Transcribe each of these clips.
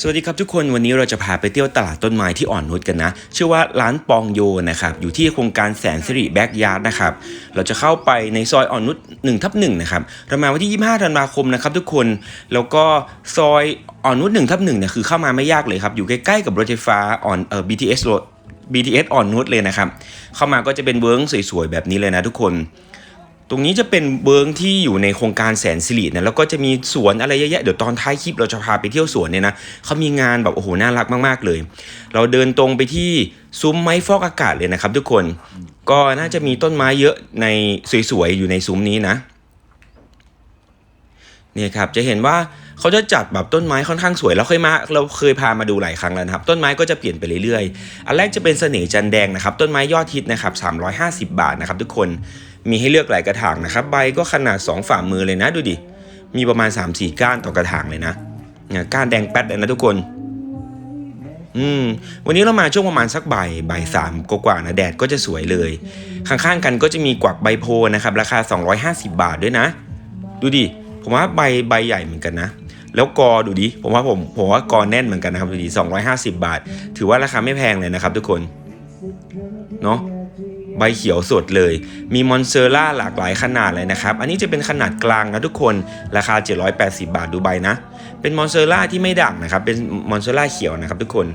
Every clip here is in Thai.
สวัสดีครับทุกคนวันนี้เราจะพาไปเที่ยวตลาดต้นไม้ที่อ่อนนุชกันนะ ชื่อว่าร้านปองโยนะครับอยู่ที่โครงการแสนสิริแบ็กยาร์ดนะครับเราจะเข้าไปในซอยอ่อนนุช1ทับ1นะครับเรามาวันที่ 25ธันวาคมนะครับทุกคนแล้วก็ซอยอ่อนนุช1ทับ1เนี่ยคือเข้ามาไม่ยากเลยครับอยู่ใกล้ๆกับรถไฟฟ้าอ่อนเอ่อ BTS รถ BTS อ่อนนุชเลยนะครับเข้ามาก็จะเป็นเวิร์งสวยๆแบบนี้เลยนะทุกคน ตรงนี้จะเป็นเบิงที่อยู่ในโครงการแสนสิรินะแล้วก็จะมีสวนอะไรเยอะแยะเดี๋ยวตอนท้ายคลิปเราจะพาไปเที่ยวสวนเนี่ยนะเขามีงานแบบโอ้โหน่ารักมากๆเลย เราเดินตรงไปที่ซุ้มไม้ฟอกอากาศเลยนะครับ ทุกคนก็น่าจะมีต้นไม้เยอะในสวยๆอยู่ในซุ้มนี้นะเนี่ยครับจะเห็นว่าเขาจะจัดแบบต้นไม้ค่อนข้างสวยเราเคยมาเราเคยพามาดูหลายครั้งแล้วนะครับ ต้นไม้ก็จะเปลี่ยนไปเรื่อยๆ อันแรกจะเป็นเสน่ห์จันแดงนะครับ ต้นไม้ยอดฮิตนะครับ350 บาทนะครับทุกคน มีให้เลือกหลายกระถางนะครับ ใบก็ขนาด 2 ฝ่ามือเลยนะดูดิ มีประมาณ 3-4 ก้านต่อกระถางเลยนะเนี่ยก้านแดงแป๊ดเลยนะทุกคน อืม วันนี้เรามาช่วงประมาณสักบ่ายบ่ายสามกว่าๆนะแดดก็จะสวยเลย ข้างๆกันก็จะมีกวักใบโพนะครับ ราคา 250 บาทด้วยนะ ดูดิ ผมว่าใบใบใหญ่เหมือนกันนะ แล้วกอดูดิ ผมว่าผมผมว่ากอแน่นเหมือนกันนะครับดูดิ250 บาท ถือว่าราคาไม่แพงเลยนะครับ ทุกคน เนาะ ใบเขียวสดเลย มีมอนเซอร่าหลากหลายขนาดเลยนะครับ อันนี้จะเป็นขนาดกลางนะทุกคน ราคา 780 บาทดูใบนะ เป็นมอนเซอร่าที่ไม่ด่างนะครับ เป็นมอนเซอร่าเขียวนะครับทุกคน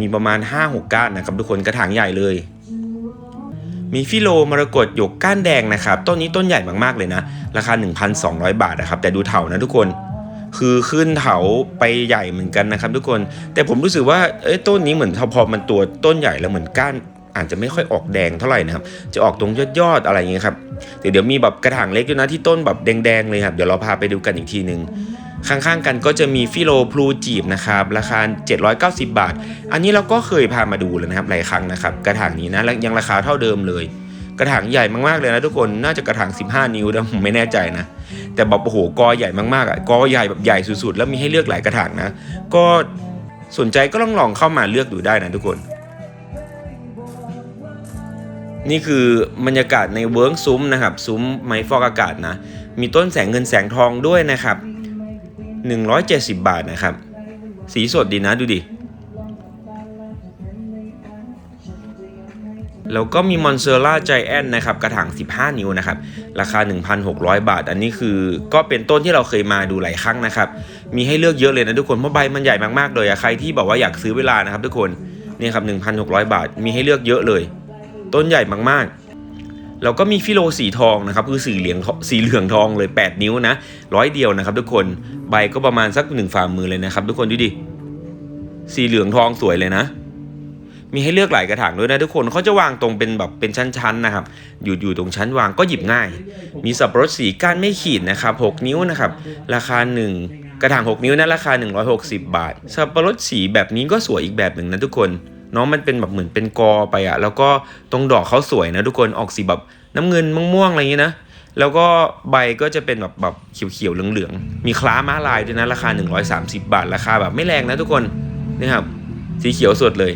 มีประมาณ 5-6 ก้านนะครับทุกคน กระถางใหญ่เลยมีฟิโลมรกตหยกก้านแดงนะครับต้นนี้ต้นใหญ่มากๆเลยนะ ราคา 1,200 บาทนะครับ แต่ดูเถานะทุกคน คือขึ้นเถาไปใหญ่เหมือนกันนะครับทุกคน แต่ผมรู้สึกว่าเอ้ยต้นนี้เหมือนพอมันตัวต้นใหญ่แล้วเหมือนก้าน อาจจะไม่ค่อยออกแดงเท่าไหร่นะครับ จะออกตรงยอดๆอะไรอย่างเงี้ยครับเดี๋ยวเดี๋ยวมีแบบกระถางเล็กด้วยนะที่ต้นแบบแดงๆเลยครับ เดี๋ยวเราพาไปดูกันอีกทีหนึ่งข้างๆกันก็จะมีฟิโลพลูจีบนะครับ ราคา 790 บาท อันนี้เราก็เคยพามาดูแล้วนะครับหลายครั้งนะครับ กระถางนี้นะและยังราคาเท่าเดิมเลย กระถางใหญ่มากๆเลยนะทุกคนน่าจะกระถาง 15 นิ้วนะผมไม่แน่ใจนะ แต่แบบโอ้โหกอใหญ่มากๆอะกอใหญ่แบบใหญ่สุดๆ แล้วมีให้เลือกหลายกระถางนะ ก็สนใจก็ลองลองเข้ามาเลือกดูได้นะทุกคน นี่คือบรรยากาศในเวิร์กซุ้มนะครับ ซุ้มไม้ฟอกอากาศนะ มีต้นแสงเงินแสงทองด้วยนะครับ 170 บาทนะครับ สีสดดีนะดูดิ แล้วก็มีมอนเซอร่าใจแอนนะครับ กระถาง 15 นิ้วนะครับ ราคา 1,600 บาท อันนี้คือก็เป็นต้นที่เราเคยมาดูหลายครั้งนะครับ มีให้เลือกเยอะเลยนะทุกคนเพราะใบมันใหญ่มากๆเลยใครที่บอกว่าอยากซื้อเวลานะครับ ทุกคนนี่ครับ1,600 บาท มีให้เลือกเยอะเลย ต้นใหญ่มากๆ แล้วก็มีฟิโลสีทองนะครับ คือสีเหลืองสีเหลืองทองเลย 8 นิ้วนะร้อยเดียวนะครับ ทุกคนใบก็ประมาณสักหนึ่งฝ่ามือเลยนะครับ ทุกคนดูดิสีเหลืองทองสวยเลยนะ มีให้เลือกหลายกระถางด้วยนะทุกคนเขาจะวางตรงเป็นแบบเป็นชั้นๆนะครับ อยู่อยู่ตรงชั้นวางก็หยิบง่าย มีสับปะรดสีก้านไม่ขีดนะครับ6นิ้วนะครับ ราคา 1 กระถาง 6 นิ้วนะราคา 160 บาท สับปะรดสีแบบนี้ก็สวยอีกแบบหนึ่งนะทุกคน น้องมันเป็นแบบเหมือนเป็นกอไปอะแล้วก็ตรงดอกเขาสวยนะทุกคนออกสีแบบน้ำเงินม่วงๆอะไรอย่างนี้นะแล้วก็ใบก็จะเป็นแบบแบบเขียวๆเหลืองๆมีคล้าม้าลายด้วยนะราคา 130 บาท ราคาแบบไม่แรงนะทุกคนนี่ครับสีเขียวสดเลย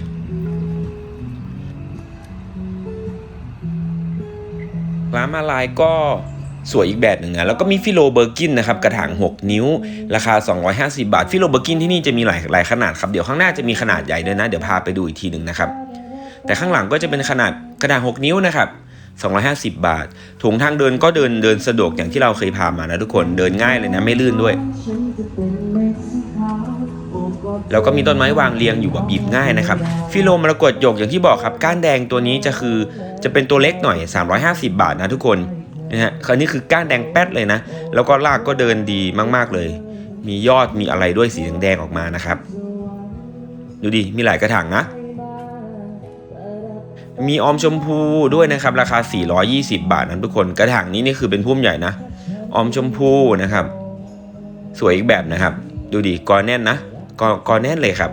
ร้ามาลายก็ สวยอีกแบบหนึ่งนะแล้วก็มีฟิโลเบอร์กินนะครับกระถาง 6 นิ้ว ราคา 250 บาท ฟิโลเบอร์กินที่นี่จะมีหลายหลายขนาดครับเดี๋ยวข้างหน้าจะมีขนาดใหญ่ด้วยนะ เดี๋ยวพาไปดูอีกทีหนึ่งนะครับ แต่ข้างหลังก็จะเป็นขนาดกระถาง 6 นิ้วนะครับ250 บาทถุงทางเดินก็เดินเดินสะดวกอย่างที่เราเคยพามานะทุกคนเดินง่ายเลยนะไม่ลื่นด้วย แล้วก็มีต้นไม้วางเรียงอยู่แบบหยิบง่ายนะครับ ฟิโลมรกตหยกอย่างที่บอกครับ ก้านแดงตัวนี้จะคือจะเป็นตัวเล็กหน่อย 350 บาทนะทุกคน นะฮะคราวนี้คือก้านแดงแป๊ดเลยนะ แล้วก็รากก็เดินดีมาก ๆเลย มียอดมีอะไรด้วยสีแดงๆออกมานะครับ ดูดิมีหลายกระถางนะ มีออมชมพูด้วยนะครับ ราคา 420 บาทนะทุกคนกระถางนี้นี่คือเป็นพุ่มใหญ่นะออมชมพูนะครับ สวยอีกแบบนะครับ ดูดิกอแน่นนะกอกอแน่นเลยครับ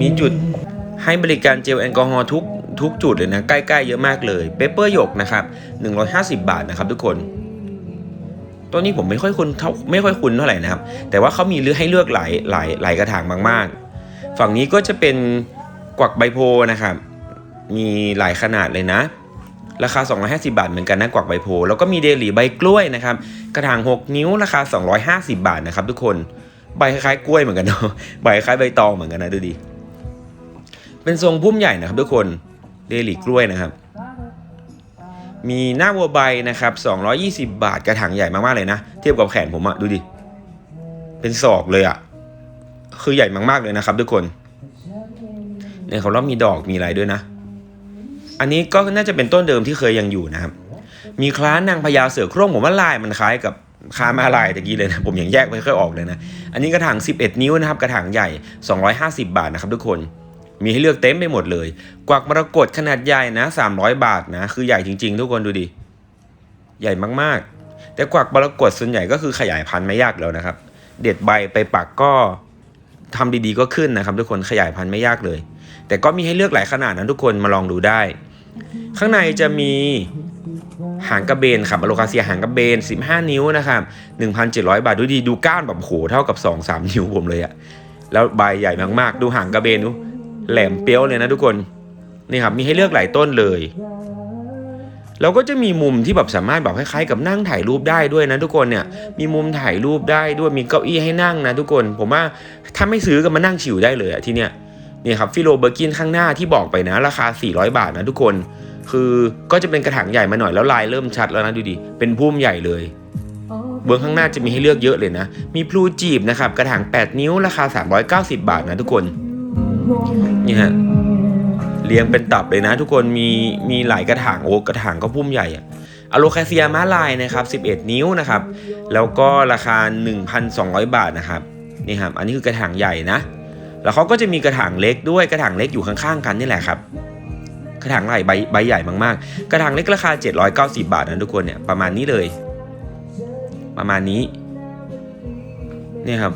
มีจุดให้บริการเจลแอลกอฮอล์ทุก ทุกจุดเลยนะ ใกล้ๆเยอะมากเลยเปเปอร์หยกนะครับ150 บาทนะครับทุกคน ตัวนี้ผมไม่ค่อยคุ้นเท่าไม่ค่อยคุ้นเท่าไหร่นะครับ แต่ว่าเขามีเลือกให้เลือกหลายหลายหลายกระถางมากๆ ฝั่งนี้ก็จะเป็นกวักใบโพนะครับ มีหลายขนาดเลยนะ ราคา 250 บาทเหมือนกันนะกวักใบโพ แล้วก็มีเดลี่ใบกล้วยนะครับ กระถาง 6 นิ้วราคา 250 บาทนะครับ ทุกคนใบคล้ายกล้วยเหมือนกันเนาะใบคล้ายใบตองเหมือนกันนะดูดิเป็นทรงพุ่มใหญ่นะครับทุกคน เดลิกล้วยนะครับ มีหน้าวัวใบนะครับ220 บาทกระถางใหญ่มากๆเลยนะ เทียบกับแขนผมอะดูดิ เป็นศอกเลยอะคือใหญ่มากๆเลยนะครับ ทุกคนเนี่ยเขาเล่ามีดอกมีอะไรด้วยนะ อันนี้ก็น่าจะเป็นต้นเดิมที่เคยยังอยู่นะครับ มีคล้านนางพญาเสือโคร่งผมว่าลายมันคล้ายกับคามาลายตะกี้เลยนะผมยังแยกไม่ค่อยออกเลยนะ อันนี้กระถาง 11 นิ้วนะครับ กระถางใหญ่ 250 บาทนะครับทุกคน มีให้เลือกเต็มไปหมดเลย กวักมรกตขนาดใหญ่นะ 300 บาทนะ คือใหญ่จริง ๆ ทุกคนดูดิ ใหญ่มากๆ แต่กวักมรกตส่วนใหญ่ก็คือขยายพันธุ์ไม่ยากแล้วนะครับ เด็ดใบไปปักก็ทำดีๆก็ขึ้นนะครับ ทุกคนขยายพันธุ์ไม่ยากเลย แต่ก็มีให้เลือกหลายขนาดนะทุกคนมาลองดูได้ ข้างในจะมีหางกระเบนครับอโลคาเซียหางกระเบน 15 นิ้วนะครับ1,700 บาทดูดีดูก้านแบบโหเท่ากับ 2-3 นิ้วผมเลยอะแล้วใบใหญ่มากๆ ดูหางกระเบนดู แหลมเปี้ยวเลยนะทุกคนนี่ครับมีให้เลือกหลายต้นเลยแล้วก็จะมีมุมที่แบบสามารถแบบคล้ายๆกับนั่งถ่ายรูปได้ด้วยนะทุกคนเนี่ยมีมุมถ่ายรูปได้ด้วยมีเก้าอี้ให้นั่งนะทุกคน ผมว่าถ้าไม่ซื้อก็มานั่งชิวได้เลยอะที่เนี้ยนี่ครับฟิโลเบอร์กินข้างหน้าที่บอกไปนะ ราคา 400 บาทนะทุกคน คือก็จะเป็นกระถางใหญ่มาหน่อยแล้วลายเริ่มชัดแล้วนะดูดิเป็นพุ่มใหญ่เลยเบื้องข้างหน้าจะมีให้เลือกเยอะเลยนะ มีพลูจีบนะครับกระถาง 8 นิ้วราคา 390 บาทนะทุกคน นี่ฮะเรียงเป็นตับเลยนะ ทุกคนมีมีหลายกระถางโอ้กระถางก็พุ่มใหญ่อะอะโลคาเซียม้าลายนะครับ 11 นิ้วนะครับ แล้วก็ราคา 1,200 บาทนะครับนี่ครับอันนี้คือกระถางใหญ่นะ แล้วเขาก็จะมีกระถางเล็กด้วยกระถางเล็กอยู่ข้างๆกันนี่แหละครับกระถางใหญ่ใบใบใหญ่มากๆ กระถางเล็กราคา 790 บาทนะทุกคนเนี่ยประมาณนี้เลย ประมาณนี้ เนี่ยครับ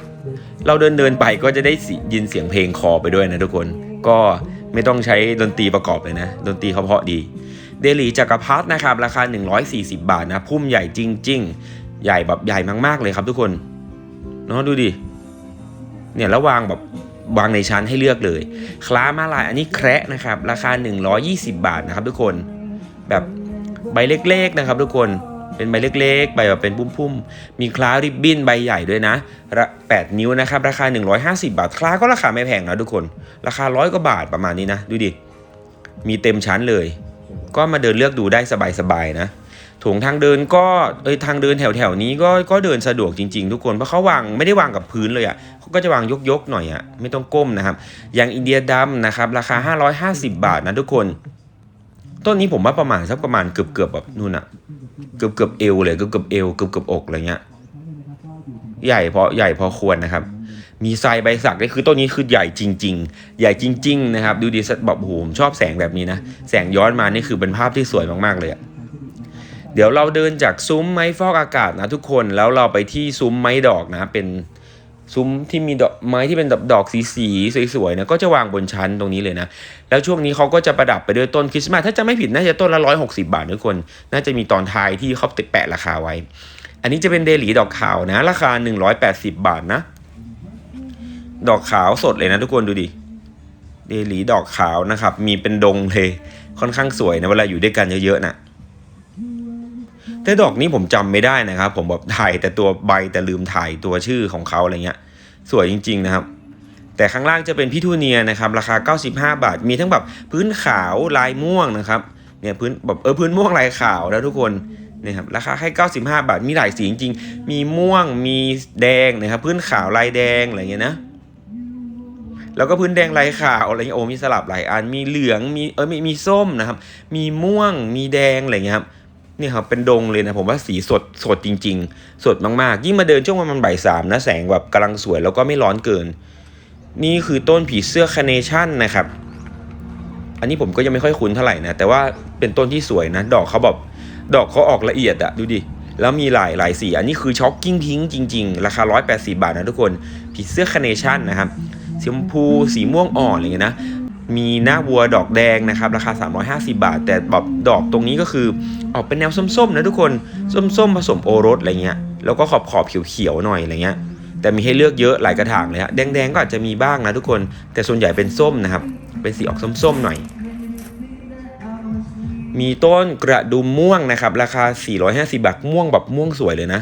เราเดินเดินไปก็จะได้ยินเสียงเพลงคอไปด้วยนะทุกคน ก็ไม่ต้องใช้ดนตรีประกอบเลยนะ ดนตรีเขาเพราะดี เดลีจักรพรรดินะครับ ราคา 140 บาทนะ พุ่มใหญ่จริง ๆ ใหญ่แบบใหญ่มากๆเลยครับทุกคน เนาะดูดิ เนี่ยแล้ววางแบบวางในชั้นให้เลือกเลย คล้ามาลายอันนี้แคระนะครับ ราคา 120 บาทนะครับทุกคน แบบใบเล็กๆนะครับทุกคน เป็นใบเล็กๆ ใบแบบเป็นพุ่มๆ มีคล้าริบบิ้นใบใหญ่ด้วยนะ 8 นิ้วนะครับ ราคา 150 บาท คล้าก็ราคาไม่แพงนะทุกคน ราคาร้อยกว่าบาทประมาณนี้นะ ดูดิ มีเต็มชั้นเลย ก็มาเดินเลือกดูได้สบายๆนะถงทางเดินก็เอยทางเดินแถวๆนี้ก็ก็เดินสะดวกจริง ๆ ทุกคนเพราะเขาวางไม่ได้วางกับพื้นเลยอะ่ะเขาก็จะวางยกๆหน่อยอะ่ะไม่ต้องก้มนะครับ อย่างอินเดียดำนะครับราคา 550 บาทนะทุกคน ต้นนี้ผมว่าประมาณสักประมาณเกือบเกือบแบบนู่นอะ เกือบเกือบๆเอวเลยเกือบเกือบๆเอวเกือบเกือบๆอกอะไรเงี้ย ใหญ่พอใหญ่พอควรนะครับ มีทรายใบสักนี่คือต้นนี้คือใหญ่จริง ๆ ใหญ่จริง ๆ นะครับ ดูดีแบบโอ้โหผมชอบแสงแบบนี้นะ แสงย้อนมานี่คือเป็นภาพที่สวยมากๆเลยอะเดี๋ยวเราเดินจากซุ้มไม้ฟอกอากาศนะทุกคนแล้วเราไปที่ซุ้มไม้ดอกนะเป็น ซุ้มที่มีดอกไม้ที่เป็นดอกดอกสีสีสวยๆนะก็จะวางบนชั้นตรงนี้เลยนะ แล้วช่วงนี้เขาก็จะประดับไปด้วยต้นคริสต์มาสถ้าจะไม่ผิดน่าจะต้นละร้อยหกสิบาททุกคน น่าจะมีตอนท้ายที่เขาติดแปะราคาไว้ อันนี้จะเป็นเดลีดอกขาวนะ ราคา180บบาทนะ ดอกขาวสดเลยนะทุกคนดูดิเดลีดอกขาวนะครับ มีเป็นดงเลยค่อนข้างสวยนะเวลาอยู่ด้วยกันเยอะๆนะแต่ดอกนี้ผมจำไม่ได้นะครับ ผมแบบถ่ายแต่ตัวใบแต่ลืมถ่ายตัวชื่อของเขาอะไรเงี้ย สวยจริง ๆ นะครับ แต่ข้างล่างจะเป็นพิทูเนียนะครับ ราคา 95 บาท มีทั้งแบบพื้นขาวลายม่วงนะครับเนี่ยพื้นแบบเออพื้นม่วงลายขาวแล้วทุกคนเนี่ยครับราคาแค่ 95 บาท มีหลายสีจริงๆ มีม่วงมีแดงนะครับ พื้นขาวลายแดงอะไรเงี้ยนะแล้วก็พื้นแดงลายขาวอะไรเงี้ยโอ้มีสลับหลายอันมีเหลืองมีเออมีมีส้มนะครับ มีม่วงมีแดงอะไรเงี้ยครับ นี่ครับเป็นดงเลยนะผมว่าสีสดสดจริง ๆ สดมากๆ ยิ่งมาเดินช่วงประมาณบ่ายสามนะแสงแบบกำลังสวยแล้วก็ไม่ร้อนเกิน นี่คือต้นผีเสื้อคาเนชั่นนะครับ อันนี้ผมก็ยังไม่ค่อยคุ้นเท่าไหร่นะแต่ว่าเป็นต้นที่สวยนะ ดอกเขาแบบดอกเขาออกละเอียดอะดูดิแล้วมีหลายหลายสี อันนี้คือช็อกกิ้งพิงจริง ๆ ราคา 180 บาทนะทุกคน ผีเสื้อคาเนชั่นนะครับสีชมพูสีม่วงอ่อนอะไรเงี้ยนะ มีหน้าวัวดอกแดงนะครับ ราคา 350 บาท แต่แบบดอกตรงนี้ก็คือออกเป็นแนวส้มๆนะทุกคน ส้มๆ ผสมโอรสอะไรเงี้ย แล้วก็ขอบขอบๆเขียวๆหน่อยอะไรเงี้ย แต่มีให้เลือกเยอะหลายกระถางเลยฮะ แดงๆ ก็อาจจะมีบ้างนะทุกคน แต่ส่วนใหญ่เป็นส้มนะครับ เป็นสีออกส้มๆ หน่อย มีต้นกระดุมม่วงนะครับ ราคา 450 บาท ม่วงแบบม่วงสวยเลยนะ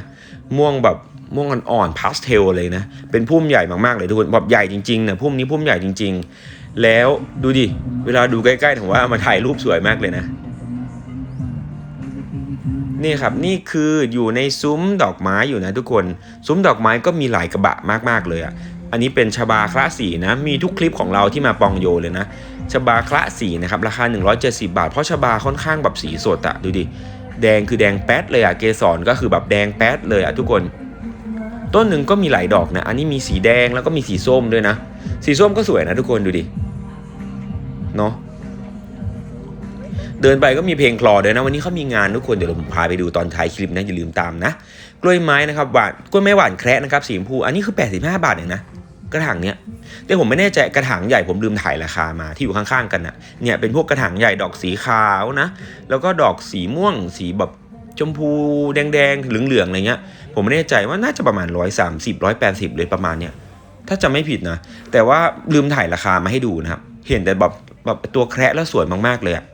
ม่วงแบบม่วงอ่อนๆ พาสเทลเลยนะ เป็นพุ่มใหญ่มากๆ เลยทุกคน แบบใหญ่จริงๆนะพุ่มนี้พุ่มใหญ่จริง ๆ แล้วดูดิ เวลาดูใกล้ๆถือว่ามาถ่ายรูปสวยมากเลยนะ นี่ครับนี่คืออยู่ในซุ้มดอกไม้อยู่นะทุกคน ซุ้มดอกไม้ก็มีหลายกระบะมากๆเลยอะอันนี้เป็นชบาคละสีนะ มีทุกคลิปของเราที่มาปองโยเลยนะชบาคละสีนะครับ ราคา 170 บาท เพราะชบาค่อนข้างแบบสีสดอะดูดิ แดงคือแดงแป๊ดเลยอะเกสรก็คือแบบแดงแป๊ดเลยอะทุกคน ต้นหนึ่งก็มีหลายดอกนะ อันนี้มีสีแดงแล้วก็มีสีส้มด้วยนะ สีส้มก็สวยนะทุกคนดูดิ เนาะเดินไปก็มีเพลงคลอด้วยนะ วันนี้เขามีงานทุกคนเดี๋ยวผมพาไปดูตอนท้ายคลิปนะอย่าลืมตามนะ กล้วยไม้นะครับหวานกล้วยไม้หวานแคระนะครับสีชมพูอันนี้คือ 85 บาทเองนะกระถางเนี้ยแต่ผมไม่แน่ใจกระถางใหญ่ผมลืมถ่ายราคามาที่อยู่ข้างๆ กันนะเนี่ยเป็นพวกกระถางใหญ่ดอกสีขาวนะ แล้วก็ดอกสีม่วง สีแบบชมพูแดงๆเหลืองๆอะไรเงี้ย ผมไม่แน่ใจว่าน่าจะประมาณ 130 180เลยประมาณเนี้ยถ้าจะไม่ผิดนะ แต่ว่าลืมถ่ายราคามาให้ดูนะครับ เห็นแต่แบบ แบบตัวแคระแล้วสวยมากๆเลยอะ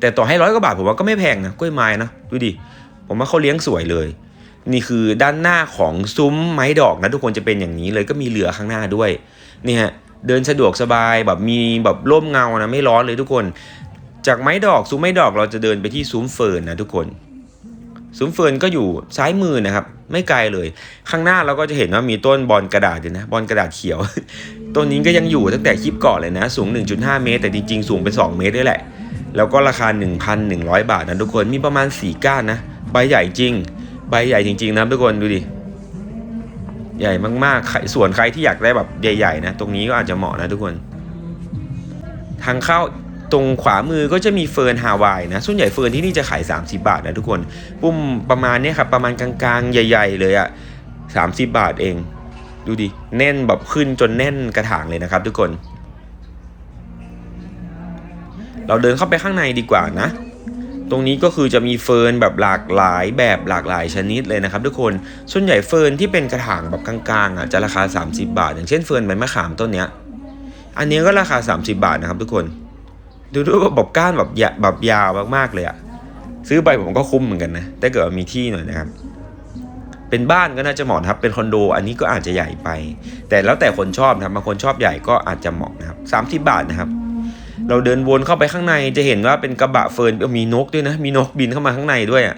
แต่ต่อให้ร้อยกว่าบาทผมว่าก็ไม่แพงนะกล้วยไม้นะดูดิผมว่าเขาเลี้ยงสวยเลย นี่คือด้านหน้าของซุ้มไม้ดอกนะทุกคนจะเป็นอย่างนี้เลยก็มีเรือข้างหน้าด้วยนี่ฮะเดินสะดวกสบายแบบมีแบบร่มเงานะไม่ร้อนเลยทุกคน จากไม้ดอกซุ้มไม้ดอกเราจะเดินไปที่ซุ้มเฟิร์นนะทุกคน ซุ้มเฟิร์นก็อยู่ซ้ายมือนะครับ ไม่ไกลเลย ข้างหน้าเราก็จะเห็นว่ามีต้นบอลกระดาษอยู่นะบอลกระดาษเขียว ต้นนี้ก็ยังอยู่ตั้งแต่คลิปก่อนเลยนะ สูง 1.5 เมตร แต่จริงๆ สูงเป็น 2 เมตรด้วยแหละ แล้วก็ราคา 1,100 บาทนะทุกคนมีประมาณ 4 ก้านนะ ใบใหญ่จริง ใบใหญ่จริง ๆ นะทุกคนดูดิใหญ่มากๆ ส่วนใครที่อยากได้แบบใหญ่ ๆ นะ ตรงนี้ก็อาจจะเหมาะนะทุกคน ทางเข้า ตรงขวามือก็จะมีเฟิร์นฮาวายนะ ส่วนใหญ่เฟิร์นที่นี่จะขาย 30 บาทนะทุกคน ปุ่มประมาณนี้ครับประมาณกลางๆ ใหญ่ ๆ เลยอะ30 บาทเอง ดูดิ แน่นแบบขึ้นจนแน่นกระถางเลยนะครับทุกคน เราเดินเข้าไปข้างในดีกว่านะตรงนี้ก็คือจะมีเฟิร์นแบบหลากหลายแบบหลากหลายชนิดเลยนะครับทุกคน ส่วนใหญ่เฟิร์นที่เป็นกระถางแบบกลางๆอะจะราคา 30 บาท อย่างเช่นเฟิร์นใบมะขามต้นเนี้ย อันนี้ก็ราคา 30 บาทนะครับทุกคน ดูดูแบบก้านแบบยาแบบยาวมากๆเลยอะซื้อไปผมก็คุ้มเหมือนกันนะถ้าเกิดมีที่หน่อยนะครับ เป็นบ้านก็น่าจะเหมาะครับ เป็นคอนโด อันนี้ก็อาจจะใหญ่ไป แต่แล้วแต่คนชอบนะครับบางคนชอบใหญ่ก็อาจจะเหมาะนะครับสามสิบาทนะครับ เราเดินวนเข้าไปข้างในจะเห็นว่าเป็นกระบะเฟิร์นเออมีนกด้วยนะ มีนกบินเข้ามาข้างในด้วยอะ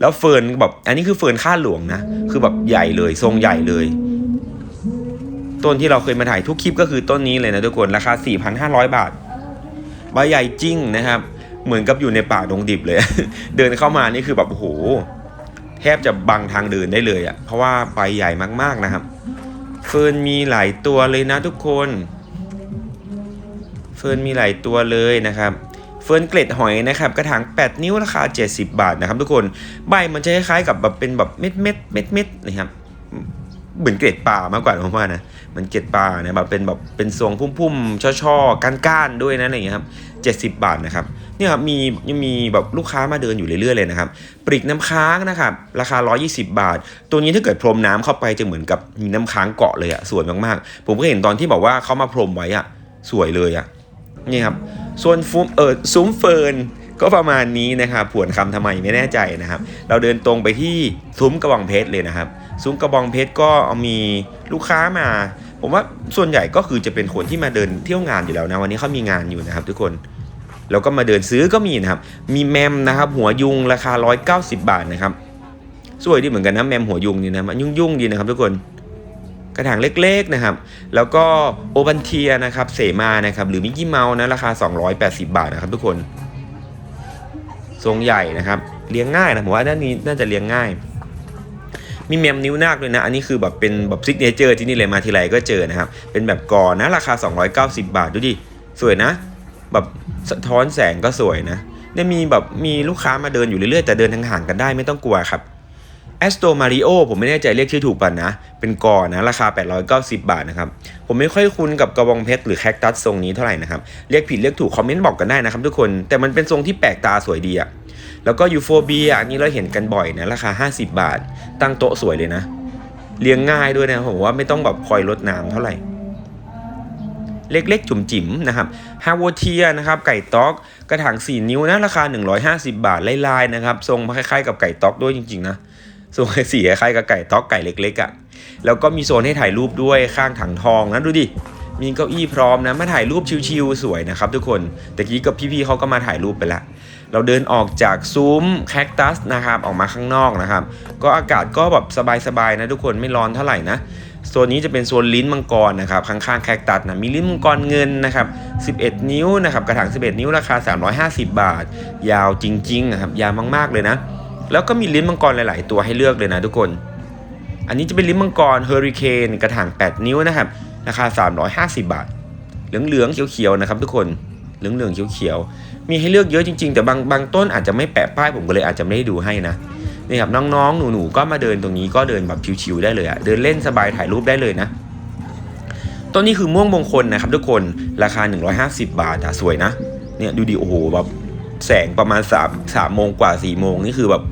แล้วเฟิร์นแบบอันนี้คือเฟิร์นข้าหลวงนะ คือแบบใหญ่เลยทรงใหญ่เลย ต้นที่เราเคยมาถ่ายทุกคลิปก็คือต้นนี้เลยนะทุกคนราคา 4,500 บาท ใบใหญ่จริงนะครับ เหมือนกับอยู่ในป่าดงดิบเลย เดินเข้ามานี่คือแบบโอ้โหแทบจะบังทางเดินได้เลยอะ่ะเพราะว่าใบใหญ่มากๆนะครับ เฟิร์นมีหลายตัวเลยนะทุกคน เฟิร์นมีหลายตัวเลยนะครับเฟิร์นเกล็ดหอยนะครับกระถาง 8 นิ้วราคา 70 บาทนะครับทุกคนใบมันจะคล้ายๆกับแบบเป็นแบบเม็ดเม็ดเม็ดเม็ดนะครับเหมือนเกล็ดปลามากกว่าผมว่านะ มันเกล็ดปลานะแบบเป็นแบบเป็นทรงพุ่มๆช่อๆก้านๆด้วยนะอะไรอย่างเงี้ยครับเจ็ดสิบบาทนะครับเนี่ยครับมียังมีแบบลูกค้ามาเดินอยู่เรื่อยๆเลยนะครับปริกน้ำค้างนะครับราคา 120 บาท ตัวนี้ถ้าเกิดพรมน้ำเข้าไปจะเหมือนกับมีน้ำค้างเกาะเลยอะสวยมากๆ ผมก็เห็นตอนที่บอกว่าเขามาพรมไว้อะสวยเลยอะนี่ครับส่วนฟุ้มเออซุ้มเฟิร์นก็ประมาณนี้นะครับผวนคำทำไมไม่แน่ใจนะครับ เราเดินตรงไปที่ซุ้มกระบองเพชรเลยนะครับ ซุ้มกระบองเพชรก็มีลูกค้ามา ผมว่าส่วนใหญ่ก็คือจะเป็นคนที่มาเดินเที่ยวงานอยู่แล้วนะ วันนี้เขามีงานอยู่นะครับ ทุกคนแล้วก็มาเดินซื้อก็มีนะครับ มีแมมนะครับ หัวยุงราคา 190 บาทนะครับสวยดีเหมือนกันนะแมมหัวยุงนี่นะมันยุ่งๆดีนะครับ ทุกคนกระถางเล็กๆนะครับ แล้วก็โอบันเทียนะครับเสมานะครับหรือมิกกี้เมาส์นะราคา 280 บาทนะครับ ทุกคน ทรงใหญ่นะครับเลี้ยงง่ายนะผมว่าด้านนี้น่าจะเลี้ยงง่าย มีแมมนิ้วนาคด้วยนะ อันนี้คือแบบเป็นแบบซิกเนเจอร์ที่นี่เลยมาทีไรก็เจอนะครับ เป็นแบบกอนะราคา 290 บาทดูดิ สวยนะ แบบสะท้อนแสงก็สวยนะเนี่ยมีแบบมีลูกค้ามาเดินอยู่เรื่อยๆ แต่เดินทางห่างกันได้ไม่ต้องกลัวครับแอสโตมาริโอผมไม่แน่ใจเรียกชื่อถูกป่ะนะ เป็นกอนะ ราคา 890 บาทนะครับ ผมไม่ค่อยคุ้นกับกระบองเพชรหรือแคคตัสทรงนี้เท่าไหร่นะครับ เรียกผิดเรียกถูกคอมเมนต์บอกกันได้นะครับทุกคน แต่มันเป็นทรงที่แปลกตาสวยดีอะ แล้วก็ยูโฟเบียอันนี้เราเห็นกันบ่อยนะราคา 50 บาท ตั้งโต๊ะสวยเลยนะ เลี้ยงง่ายด้วยนะผมว่าไม่ต้องแบบคอยลดน้ำเท่าไหร่ เล็กๆ จุ่มจิ๋มนะครับฮาวเทียนะครับไก่ต๊อก กระถาง 4 นิ้วนะราคา 150 บาทลายๆนะครับทรงคล้ายๆกับไก่ต๊อกด้วยจริงๆนะทรงสีคล้ายกับไก่ต๊อกไก่เล็กๆอะ่ะแล้วก็มีโซนให้ถ่ายรูปด้วยข้างถังทองนะดูดิมีเก้าอี้พร้อมนะมาถ่ายรูปชิวๆสวยนะครับทุกคนแตะกี้กับพี่ๆเขาก็มาถ่ายรูปไปละ เราเดินออกจากซุ้มแคคตัสนะครับออกมาข้างนอกนะครับ ก็อากาศก็แบบสบายๆนะทุกคนไม่ร้อนเท่าไหร่นะโซนนี้จะเป็นโซนลิ้นมังกรนะครับข้างๆแคคตัสนะมีลิ้นมังกรเงินนะครับ11 นิ้วนะครับกระถาง 11 นิ้วราคา 350 บาท ยาวจริงๆนะครับยาวมากๆเลยนะ แล้วก็มีลิ้นมังกรหลาย ๆ ตัวให้เลือกเลยนะทุกคน อันนี้จะเป็นลิ้นมังกรเฮอริเคนกระถาง 8 นิ้วนะครับราคา 350 บาท เหลืองๆเขียวๆนะครับทุกคนเหลืองๆเขียวๆ มีให้เลือกเยอะจริง ๆ แต่บางบางต้นอาจจะไม่แปะป้ายผมก็เลยอาจจะไม่ได้ดูให้นะนี่ครับน้องๆ หนูๆก็มาเดินตรงนี้ก็เดินแบบชิวๆได้เลยอะเดินเล่นสบายถ่ายรูปได้เลยนะต้นนี้คือม่วงมงคลนะครับทุกคนราคา 150 บาทอะสวยนะเนี่ยดูดิโอ้โหแบบแสงประมาณ3 3โมงกว่า4โมงนี่คือแบบ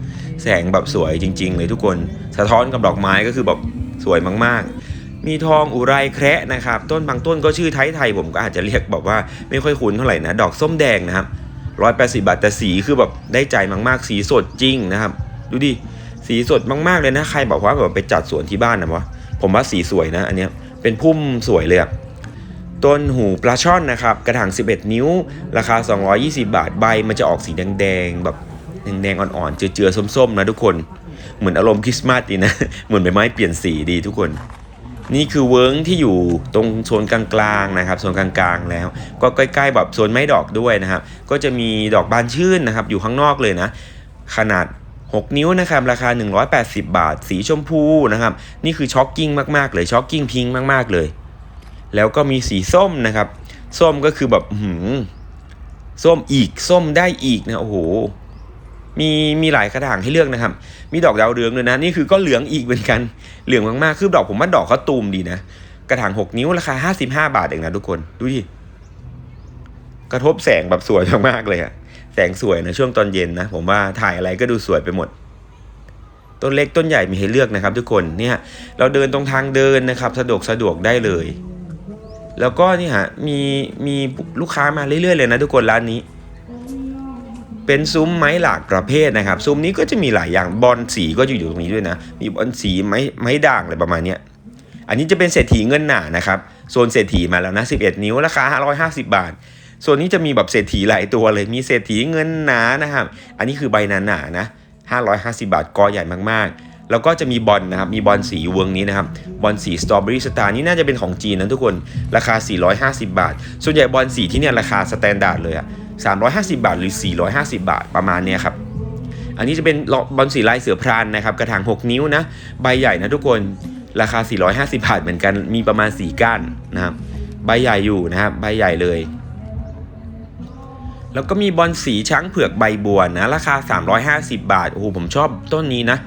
แสงแบบสวยจริง ๆ เลยทุกคนสะท้อนกับดอกไม้ก็คือแบบสวยมากๆ มีทองอุไรแคระนะครับ ต้นบางต้นก็ชื่อไทยไทยผมก็อาจจะเรียกแบบว่าไม่ค่อยคุ้นเท่าไหร่นะ ดอกส้มแดงนะครับ ร้อยแปดสิบาท แต่สีคือแบบได้ใจมากๆ สีสดจริงนะครับ ดูดิ สีสดมากๆเลยนะ ใครบอกว่าแบบไปจัดสวนที่บ้านนะวะ ผมว่าสีสวยนะ อันเนี้ย เป็นพุ่มสวยเลยอะต้นหูปลาช่อนนะครับ กระถาง 11 นิ้ว ราคา 220 บาท ใบ มันจะออกสีแดงๆแบบแดงๆอ่อนๆ เจือๆ ส้มๆ นะทุกคน เหมือนอารมณ์คริสต์มาสดีนะ เหมือนใบไม้เปลี่ยนสีดีทุกคน นี่คือเวิร์งที่อยู่ตรงโซนกลางๆนะครับโซนกลางๆแล้ว ก็ใกล้ๆแบบโซนไม้ดอกด้วยนะครับ ก็จะมีดอกบานชื่นนะครับอยู่ข้างนอกเลยนะ ขนาด 6 นิ้วนะครับราคา 180 บาท สีชมพูนะครับ นี่คือช็อกกิ้งมากๆเลยช็อกกิ้งพิงมากๆเลย แล้วก็มีสีส้มนะครับ ส้มก็คือแบบหือส้มอีกส้มได้อีกนะโอ้โห มีมีหลายกระถางให้เลือกนะครับ มีดอกดาวเรืองด้วยนะ นี่คือก็เหลืองอีกเหมือนกัน เหลืองมากๆ คือดอกผมว่าดอกเขาตูมดีนะ กระถาง 6 นิ้วราคา 55 บาทเองนะทุกคน ดูดิ กระทบแสงแบบสวยมากๆเลยอะแสงสวยนะช่วงตอนเย็นนะ ผมว่าถ่ายอะไรก็ดูสวยไปหมด ต้นเล็กต้นใหญ่มีให้เลือกนะครับ ทุกคน เนี่ย เราเดินตรงทางเดินนะครับ สะดวกสะดวกได้เลย แล้วก็นี่ฮะ มีมีลูกค้ามาเรื่อยๆเลยนะทุกคนร้านนี้ เป็นซุ้มไม้หลากประเภทนะครับ ซุ้มนี้ก็จะมีหลายอย่างบอลสีก็จะอยู่ตรงนี้ด้วยนะ มีบอลสีไม้ไม้ด่างอะไรประมาณนี้อันนี้จะเป็นเศรษฐีเงินหนานะครับโซนเศรษฐีมาแล้วนะ11 นิ้วราคา 550 บาทส่วนนี้จะมีแบบเศรษฐีหลายตัวเลย มีเศรษฐีเงินหนานะครับ อันนี้คือใบหนาหนานะ550 บาทกอใหญ่มากๆ แล้วก็จะมีบอลนะครับ มีบอลสีเวงนี้นะครับ บอลสีสตรอเบอรี่สตาร์นี่น่าจะเป็นของจีนนะทุกคน ราคา 450 บาท ส่วนใหญ่บอลสีที่เนี่ยราคาสแตนดาร์ดเลยอะ 350 บาท หรือ 450 บาทประมาณเนี้ยครับ อันนี้จะเป็นบอลสีลายเสือพรานนะครับ กระถาง 6 นิ้วนะ ใบใหญ่นะทุกคนราคา 450 บาทเหมือนกันมีประมาณ 4 ก้านนะครับใบใหญ่อยู่นะครับใบใหญ่เลย แล้วก็มีบอลสีช้างเผือกใบบัวนะราคา 350 บาทโอ้โหผมชอบต้นนี้นะ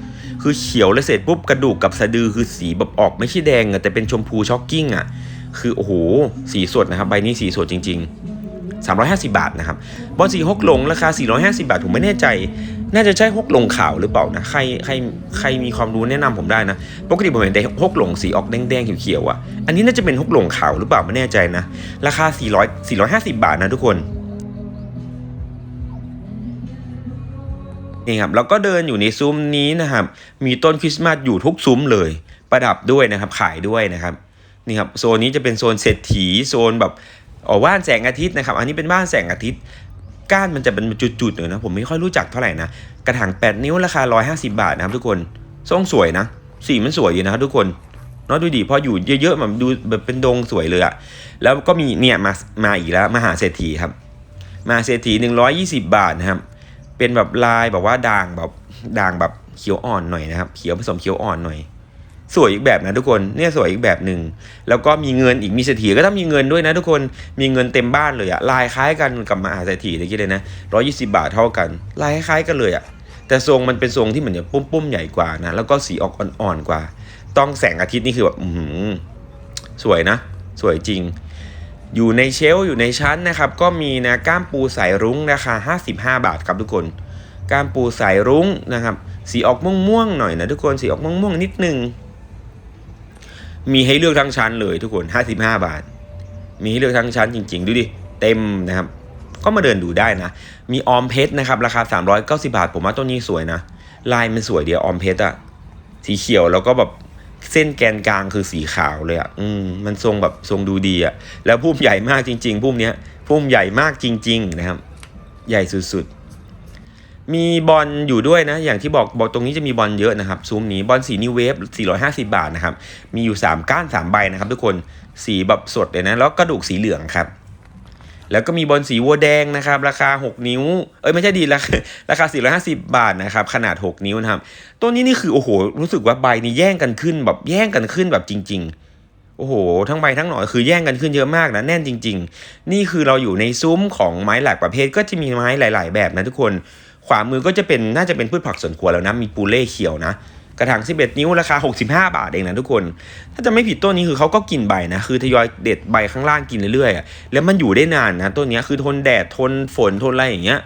คือเขียวแล้วเสร็จปุ๊บกระดูกกับสะดือคือสีแบบออกไม่ใช่แดงอะแต่เป็นชมพูช็อกกิ้งอะคือโอ้โหสีสดนะครับ ใบนี้สีสดจริง ๆ 350 บาทนะครับบอลสีฮกหลงราคา 450 บาท ผมไม่แน่ใจ น่าจะใช่ฮกหลงขาวหรือเปล่านะ ใครใครใครมีความรู้แนะนำผมได้นะ ปกติผมเห็นแต่ฮกหลงสีออกแดงๆเขียวๆอะ อันนี้น่าจะเป็นฮกหลงขาวหรือเปล่าไม่แน่ใจนะ ราคา 400 450 บาทนะทุกคนนี่ครับแล้วก็เดินอยู่ในซุ้มนี้นะครับ มีต้นคริสต์มาสอยู่ทุกซุ้มเลย ประดับด้วยนะครับ ขายด้วยนะครับ นี่ครับ โซนนี้จะเป็นโซนเศรษฐี โซนแบบ อ๋อบ้านแสงอาทิตย์นะครับ อันนี้เป็นบ้านแสงอาทิตย์ ก้านมันจะเป็นจุดๆเลยนะผมไม่ค่อยรู้จักเท่าไหร่นะ กระถาง 8 นิ้วราคา 150 บาทนะครับทุกคนทรงสวยนะ สีมันสวยอยู่นะครับทุกคนเนาะดูดิพออยู่เยอะๆแบบดูแบบเป็นดงสวยเลยอะแล้วก็มีเนี่ยมามาอีกแล้วมหาเศรษฐีครับมหาเศรษฐี 120 บาทนะครับ เป็นแบบลายแบบว่าด่างแบบด่างแบบเขียวอ่อนหน่อยนะครับ เขียวผสมเขียวอ่อนหน่อย สวยอีกแบบนะทุกคนเนี่ยสวยอีกแบบหนึ่งแล้วก็มีเงินอีกมีเศรษฐีก็ต้องมีเงินด้วยนะทุกคนมีเงินเต็มบ้านเลยอะลายคล้ายกันกับมหาเศรษฐีตะกี้เลยนะร้อยี่สิบาทเท่ากันลายคล้ายกันเลยอะแต่ทรงมันเป็นทรงที่เหมือนจะปุ้มๆใหญ่กว่านะแล้วก็สีออกอ่อนๆกว่า ต้องแสงอาทิตย์นี่คือแบบอืสวยนะ สวยจริง อยู่ในเชลฟ์อยู่ในชั้นนะครับ ก็มีนะก้ามปูสายรุ้งราคา55 บาทครับทุกคนก้ามปูสายรุ้งนะครับ สีออกม่วงๆหน่อยนะทุกคนสีออกม่วงๆนิดนึง มีให้เลือกทั้งชั้นเลยทุกคน 55 บาท มีให้เลือกทั้งชั้นจริง ๆ ดูดิ เต็มนะครับ ก็มาเดินดูได้นะ มีออมเพชรนะครับ ราคา 390 บาท ผมว่าต้นนี้สวยนะ ลายมันสวยเดียวออมเพชรอะสีเขียวแล้วก็แบบเส้นแกนกลางคือสีขาวเลยอะอืม มันทรงแบบทรงดูดีอะแล้วพุ่มใหญ่มากจริง ๆ พุ่มเนี้ย พุ่มใหญ่มากจริง ๆ นะครับ ใหญ่สุดๆ มีบอลอยู่ด้วยนะ อย่างที่บอกบอกตรงนี้จะมีบอลเยอะนะครับซุ้มนี้บอลสีนิเวฟ 450 บาทนะครับ มีอยู่ 3 ก้าน 3 ใบนะครับ ทุกคน สีแบบสดเลยนะ แล้วกระดูกสีเหลืองครับ แล้วก็มีบอลสีวัวแดงนะครับ ราคา 6 นิ้ว เอ้ยไม่ใช่ดีราคาราคา 450 บาทนะครับ ขนาด 6 นิ้วนะครับ ตัวนี้นี่คือโอ้โห รู้สึกว่าใบนี้แย่งกันขึ้นแบบแย่งกันขึ้นแบบจริง ๆโอ้โห ทั้งใบทั้งหน่อยคือแย่งกันขึ้นเยอะมากนะ แน่นจริง ๆ นี่คือเราอยู่ในซุ้มของไม้หลากประเภทก็จะมีไม้หลาย ๆ แบบนะทุกคน ขวามือก็จะเป็นน่าจะเป็นพืชผักสวนครัวแล้วนะ มีปูเล่เขียวนะ กระถาง 11 นิ้วราคา 65 บาทเองนะทุกคน ถ้าจะไม่ผิดต้นนี้คือเขาก็กินใบนะ คือทยอยเด็ดใบข้างล่างกินเรื่อยๆ แล้วมันอยู่ได้นานนะต้นนี้คือทนแดดทนฝนทนอะไรอย่างเงี้ย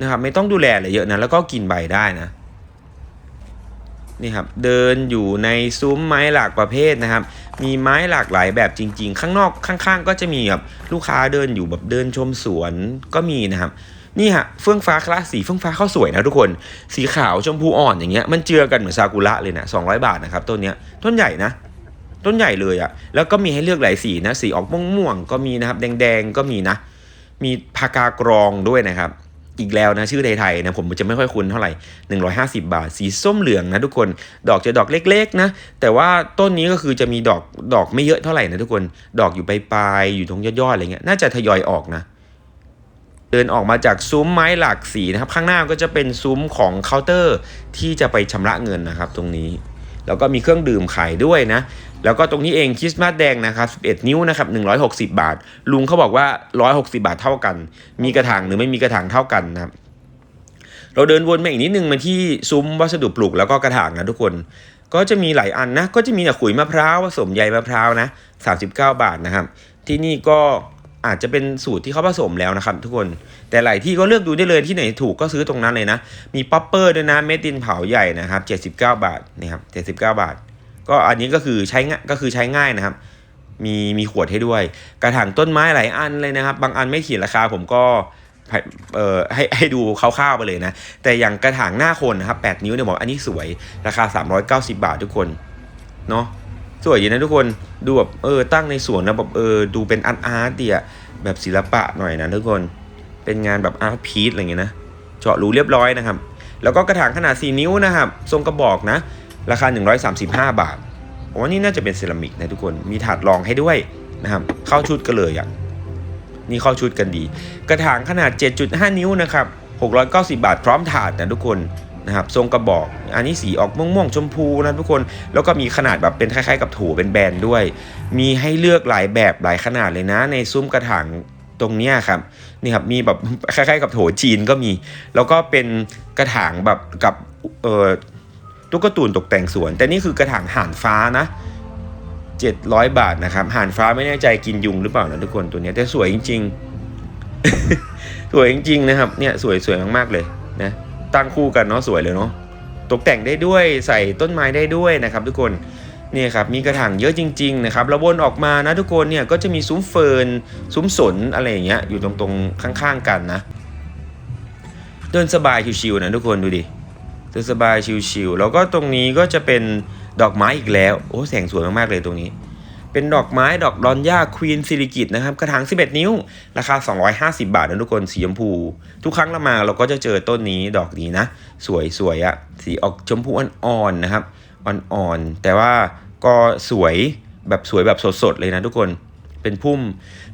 นะครับไม่ต้องดูแลอะไรเยอะนะแล้วก็กินใบได้นะนี่ครับเดินอยู่ในซุ้มไม้หลากประเภทนะครับ มีไม้หลากหลายแบบจริง ๆ ข้างนอกข้าง ๆ ก็จะมีแบบลูกค้าเดินอยู่แบบเดินชมสวนก็มีนะครับ นี่ฮะเฟื่องฟ้าคลาสสีเฟื่องฟ้าเข้าสวยนะทุกคน สีขาวชมพูอ่อนอย่างเงี้ยมันเจือกันเหมือนซากุระเลยนะ200บาทนะครับต้นเนี้ยต้นใหญ่นะ ต้นใหญ่เลยอะแล้วก็มีให้เลือกหลายสีนะสีออกม่วงๆก็มีนะครับ แดงๆก็มีนะ มีพากากรองด้วยนะครับอีกแล้วนะชื่อไทยๆนะผมจะไม่ค่อยคุ้นเท่าไหร่ 150 บาท สีส้มเหลืองนะทุกคนดอกจะดอกเล็กๆนะแต่ว่าต้นนี้ก็คือจะมีดอกดอกไม่เยอะเท่าไหร่นะทุกคนดอกอยู่ปลายๆอยู่ตรงยอดๆอะไรเงี้ยน่าจะทยอยออกนะ เดินออกมาจากซุ้มไม้หลากสีนะครับข้างหน้าก็จะเป็นซุ้มของเคาน์เตอร์ที่จะไปชำระเงินนะครับ ตรงนี้ แล้วก็มีเครื่องดื่มขายด้วยนะ แล้วก็ตรงนี้เองคริสต์มาสแดงนะครับ11 นิ้วนะครับ160 บาท ลุงเขาบอกว่า 160 บาทเท่ากัน มีกระถางหรือไม่มีกระถางเท่ากันนะครับเราเดินวนมาอีกนิดนึงมาที่ซุ้มวัสดุปลูกแล้วก็กระถางนะทุกคน ก็จะมีหลายอันนะ ก็จะมีขุยมะพร้าวผสมใยมะพร้าวนะ 39 บาทนะครับ ที่นี่ก็ อาจจะเป็นสูตรที่เขาผสมแล้วนะครับทุกคน แต่หลายที่ก็เลือกดูได้เลยที่ไหนถูกก็ซื้อตรงนั้นเลยนะ มีป๊อปเปอร์ด้วยนะเม็ดดินเผาใหญ่นะครับ79 บาทนี่ครับ79 บาท ก็อันนี้ก็คือใช้ง่ายก็คือใช้ง่ายนะครับ มีมีขวดให้ด้วย กระถางต้นไม้หลายอันเลยนะครับ บางอันไม่เขียนราคาผมก็ให้เอ่อให้ให้ดูคร่าวๆไปเลยนะ แต่อย่างกระถางหน้าคนนะครับ8นิ้วเนี่ยบอกอันนี้สวยราคา 390 บาททุกคนเนาะ สวยดีนะทุกคนดูแบบเออตั้งในสวนนะแบบเออดูเป็นอาร์ตอาร์ตดีอะแบบศิลปะหน่อยนะทุกคนเป็นงานแบบอาร์ตพีซอะไรเงี้ยนะเจาะรูเรียบร้อยนะครับ แล้วก็กระถางขนาด 4 นิ้วนะครับ ทรงกระบอกนะ ราคา 135 บาทผมว่านี่น่าจะเป็นเซรามิกนะทุกคนมีถาดรองให้ด้วยนะครับ เข้าชุดกันเลยอะนี่เข้าชุดกันดี กระถางขนาด 7.5 นิ้วนะครับ690 บาทพร้อมถาดนะทุกคน นะครับทรงกระบอก อันนี้สีออกม่วงๆชมพูนะทุกคนแล้วก็มีขนาดแบบเป็นคล้ายๆ กับถูเป็นแบนด้วย มีให้เลือกหลายแบบหลายขนาดเลยนะ ในซุ้มกระถางตรงนี้ครับนี่ครับมีแบบคล้าย ๆ กับโถจีนก็มี แล้วก็เป็นกระถางแบบกับเอ่อตุ๊กตาตูนตกแต่งสวน แต่นี่คือกระถางห่านฟ้านะ 700 บาทนะครับห่านฟ้าไม่แน่ใจกินยุงหรือเปล่านะทุกคนตัวนี้แต่สวยจริง ๆ สวยจริง ๆ นะครับเนี่ยสวยสวยมากๆเลยนะ ตั้งคู่กันเนาะสวยเลยเนาะตกแต่งได้ด้วยใส่ต้นไม้ได้ด้วยนะครับ ทุกคนนี่ครับมีกระถางเยอะจริงๆนะครับแล้ววนออกมานะทุกคนเนี่ยก็จะมีซุ้มเฟิร์นซุ้มสนอะไรอย่างเงี้ยอยู่ตรงตรงๆข้างๆกันนะ เดินสบายชิวๆนะทุกคนดูดิเดินสบายชิวๆแล้วก็ตรงนี้ก็จะเป็นดอกไม้อีกแล้ว โอ้แสงสวยมากๆเลยตรงนี้ เป็นดอกไม้ดอกรอนย่าควีนซิลิกิตนะครับกระถาง 11 นิ้ว ราคา 250 บาทนะทุกคนสีชมพู ทุกครั้งเรามาเราก็จะเจอต้นนี้ดอกนี้นะ สวยสวยอะสีออกชมพูอ่อนๆนะครับอ่อนๆแต่ว่าก็สวยแบบสวยแบบสดๆเลยนะทุกคนเป็นพุ่ม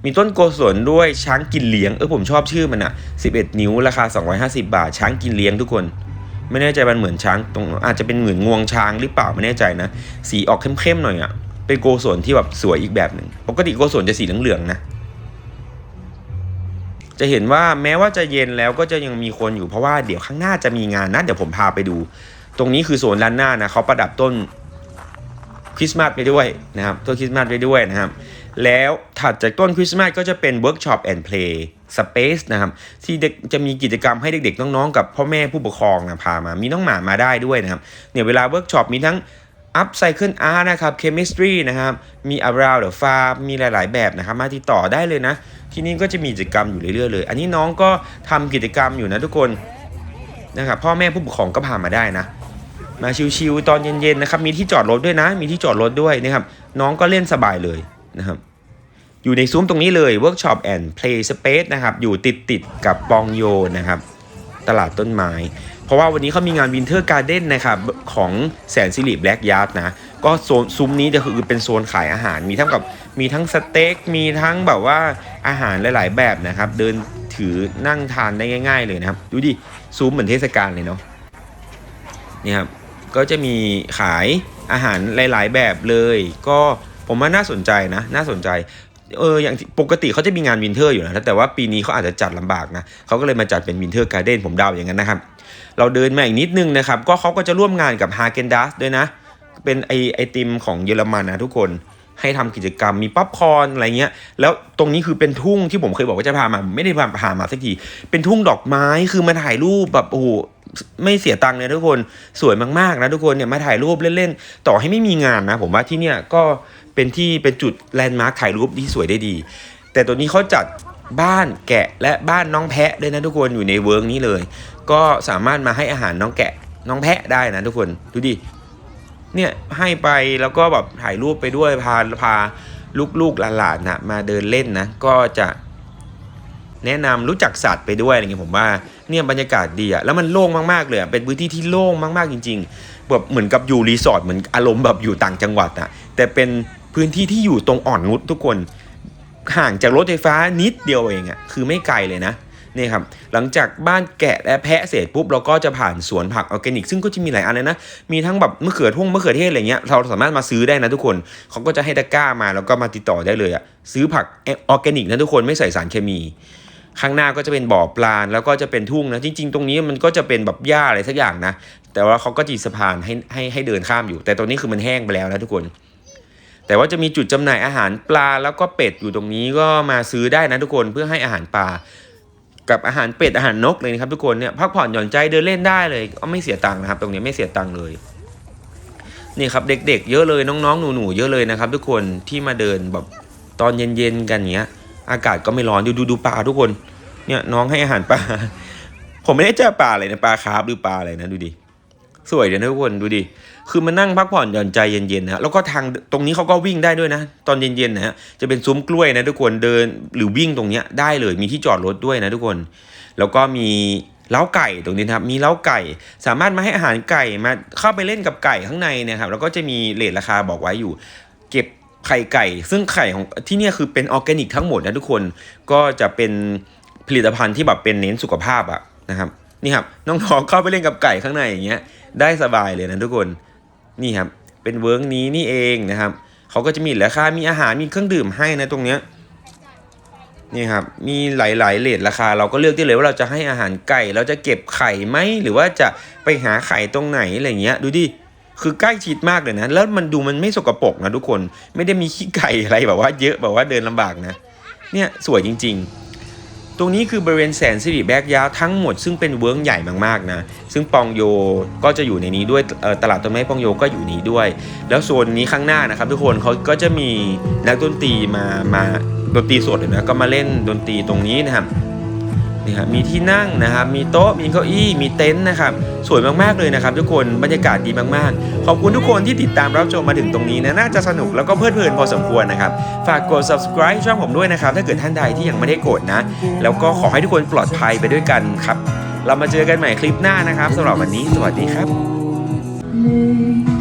มีต้นโกศลด้วยช้างกินเลี้ยง เออผมชอบชื่อมันอะ11 นิ้วราคา 250 บาท ช้างกินเลี้ยงทุกคน ไม่แน่ใจมันเหมือนช้างตรงอาจจะเป็นเหมือนงวงช้างหรือเปล่าไม่แน่ใจนะ สีออกเข้มๆหน่อยอะ เป็นโกศลที่แบบสวยอีกแบบหนึ่งปกติโกศลจะสีเหลืองๆนะจะเห็นว่าแม้ว่าจะเย็นแล้วก็จะยังมีคนอยู่เพราะว่าเดี๋ยวข้างหน้าจะมีงานนะเดี๋ยวผมพาไปดู ตรงนี้คือโซนด้านหน้านะเขาประดับต้นคริสต์มาสไปด้วยนะครับต้นคริสต์มาสไปด้วยนะครับ แล้วถัดจากต้นคริสต์มาสก็จะเป็นเวิร์กช็อปแอนด์เพลย์สเปซนะครับ ที่เด็กจะมีกิจกรรมให้เด็กๆ น้องๆ กับพ่อแม่ผู้ปกครองนะพามา มีน้องหมามาได้ด้วยนะครับ เนี่ยเวลาเวิร์กช็อปมีทั้ง Upcycle Art นะครับ Chemistry นะครับ มี Around the Farm มีหลาย ๆ แบบนะครับมาติดต่อได้เลยนะ ที่นี่ก็จะมีกิจกรรมอยู่เรื่อย ๆ เลย อันนี้น้องก็ทำกิจกรรมอยู่นะทุกคนนะครับพ่อแม่ผู้ปกครองก็พามาได้นะ มาชิวๆตอนเย็น ๆ นะครับ มีที่จอดรถด้วยนะ มีที่จอดรถด้วยนะครับ น้องก็เล่นสบายเลยนะครับอยู่ในซุ้มตรงนี้เลย Workshop and Play Space นะครับ อยู่ติดติดๆกับปองโยนะครับ ตลาดต้นไม้ เพราะว่าวันนี้เขามีงาน Winter Garden นนะครับของแสนสิริแบล็กยาร์ดนะ ก็โซนซุ้มนี้จะคือเป็นโซนขายอาหาร มีทั้งกับมีทั้งสเต็ก มีทั้งแบบว่าอาหารหลาย ๆ แบบนะครับ เดินถือนั่งทานได้ง่าย ๆ เลยนะครับ ดูดิ ซุ้มเหมือนเทศกาลเลยเนาะ นี่ครับ ก็จะมีขายอาหารหลาย ๆ แบบเลย ก็ผมว่าน่าสนใจนะ น่าสนใจเอออย่างปกติเขาจะมีงานวินเทอร์อยู่นะแต่ว่าปีนี้เขาอาจจะจัดลำบากนะเขาก็เลยมาจัดเป็นวินเทอร์การ์เด้นผมเดาอย่างนั้นนะครับ เราเดินมาอีกนิดนึงนะครับ ก็เขาก็จะร่วมงานกับฮาเกนดัสด้วยนะ เป็นไอไอติมของเยอรมันนะทุกคนให้ทำกิจกรรมมีป๊อปคอร์นอะไรเงี้ย แล้วตรงนี้คือเป็นทุ่งที่ผมเคยบอกว่าจะพามา ไม่ได้พาพามาสักที เป็นทุ่งดอกไม้คือมาถ่ายรูปแบบโอ้โหไม่เสียตังค์เลยทุกคนสวยมากๆนะทุกคนเนี่ยมาถ่ายรูปเล่นๆ ต่อให้ไม่มีงานนะ ผมว่าที่เนี่ยก็เป็นที่เป็นจุดแลนด์มาร์คถ่ายรูปที่สวยได้ดี แต่ตัวนี้เขาจัดบ้านแกะและบ้านน้องแพะด้วยนะทุกคนอยู่ในเวิร์กนี้เลย ก็สามารถมาให้อาหารน้องแกะน้องแพะได้นะทุกคนดูดิเนี่ยให้ไปแล้วก็แบบถ่ายรูปไปด้วยพาพาลูกๆหลานๆนะมาเดินเล่นนะก็จะแนะนำรู้จักสัตว์ไปด้วยอะไรเงี้ยผมว่าเนี่ยบรรยากาศดีอะแล้วมันโล่งมากๆเลยเป็นพื้นที่ที่โล่งมากๆจริงๆแบบเหมือนกับอยู่รีสอร์ทเหมือนอารมณ์แบบอยู่ต่างจังหวัดอะแต่เป็นพื้นที่ที่อยู่ตรงอ่อนนุชทุกคนห่างจากรถไฟฟ้านิดเดียวเองอะคือไม่ไกลเลยนะ นี่ครับหลังจากบ้านแกะและแพะเสร็จปุ๊บเราก็จะผ่านสวนผักออร์แกนิก ซึ่งก็จะมีหลายอันเลยนะ มีทั้งแบบมะเขือทุ่งมะเขือเทศอะไรเงี้ยเราสามารถมาซื้อได้นะทุกคนเขาก็จะให้ตะกร้ามาแล้วก็มาติดต่อได้เลยอะซื้อผักออร์แกนิกนะทุกคนไม่ใส่สารเคมีข้างหน้าก็จะเป็นบ่อปลาแล้วก็จะเป็นทุ่งนะจริง ๆ ตรงนี้มันก็จะเป็นแบบหญ้าอะไรสักอย่างนะ แต่ว่าเขาก็จีสะพานให้ให้ให้เดินข้ามอยู่ แต่ตรงนี้คือมันแห้งไปแล้วนะทุกคน แต่ว่าจะมีจุดจำหน่ายอาหารปลาแล้วก็เป็ดอยู่ตรงนี้ก็มาซื้อได้นะทุกคนเพื่อให้อาหารปลา กับอาหารเป็ดอาหารนกเลยนะครับทุกคนเนี่ยพักผ่อนหย่อนใจเดินเล่นได้เลยก็ไม่เสียตังค์นะครับ ตรงนี้ไม่เสียตังค์เลยนี่ครับเด็กๆ เยอะเลยน้องๆหนูๆเยอะเลยนะครับ ทุกคนที่มาเดินแบบตอนเย็นๆกันเงี้ย อากาศก็ไม่ร้อนดูดูดูปลาทุกคน เนี่ยน้องให้อาหารปลาผมไม่ได้เจอปลาอะไรนะปลาคาร์ฟหรือปลาอะไรนะดูดิสวยเดี๋ยวนะทุกคนดูดิ คือมานั่งพักผ่อนหย่อนใจเย็นๆนะแล้วก็ทางตรงนี้เขาก็วิ่งได้ด้วยนะ ตอนเย็นๆนะฮะจะเป็นซุ้มกล้วยนะทุกคนเดินหรือวิ่งตรงเนี้ยได้เลยมีที่จอดรถด้วยนะทุกคน แล้วก็มีเล้าไก่ตรงนี้นะครับมีเล้าไก่ สามารถมาให้อาหารไก่มาเข้าไปเล่นกับไก่ข้างในนะครับแล้วก็จะมีเลทราคาบอกไว้อยู่ เก็บไข่ไก่ ซึ่งไข่ของที่นี่คือเป็นออร์แกนิกทั้งหมดนะทุกคนก็จะเป็นผลิตภัณฑ์ที่แบบเป็นเน้นสุขภาพอะนะครับนี่ครับน้องๆเข้าไปเล่นกับไก่ข้างในอย่างเงี้ยได้สบายเลยนะทุกคน นี่ครับเป็นเวิร์กนี้นี่เองนะครับเขาก็จะมีราคา มีอาหาร มีเครื่องดื่มให้นะตรงเนี้ยนี่ครับ มีหลายๆเลทราคา เราก็เลือกได้เลยว่าเราจะให้อาหารไก่ เราจะเก็บไข่ไหม หรือว่าจะไปหาไข่ตรงไหนอะไรเงี้ย ดูดิ คือใกล้ชิดมากเลยนะ แล้วมันดูมันไม่สกปรกนะทุกคน ไม่ได้มีขี้ไก่อะไรแบบว่าเยอะแบบว่าเดินลำบากนะ เนี่ยสวยจริง ๆ ตรงนี้คือบริเวณแสนสิริแบกยาวทั้งหมดซึ่งเป็นเวิร์กใหญ่มากๆนะ ซึ่งปองโยก็จะอยู่ในนี้ด้วยตลาดต้นไม้ปองโยก็อยู่นี้ด้วย แล้วโซนนี้ข้างหน้านะครับทุกคนเขาก็จะมีนักดนตรีมามาดนตรีสดนะก็มาเล่นดนตรีตรงนี้นะครับ นี่ครับมีที่นั่งนะครับมีโต๊ะมีเก้าอี้มีเต็นท์นะครับสวยมากๆเลยนะครับ ทุกคนบรรยากาศดีมากๆ ขอบคุณทุกคนที่ติดตามรับชมมาถึงตรงนี้นะน่าจะสนุกแล้วก็เพลิดเพลินพอสมควรนะครับฝากกด subscribe ช่องผมด้วยนะครับถ้าเกิดท่านใดที่ยังไม่ได้กดนะ แล้วก็ขอให้ทุกคนปลอดภัยไปด้วยกันครับเรามาเจอกันใหม่คลิปหน้านะครับสำหรับวันนี้สวัสดีครับเลื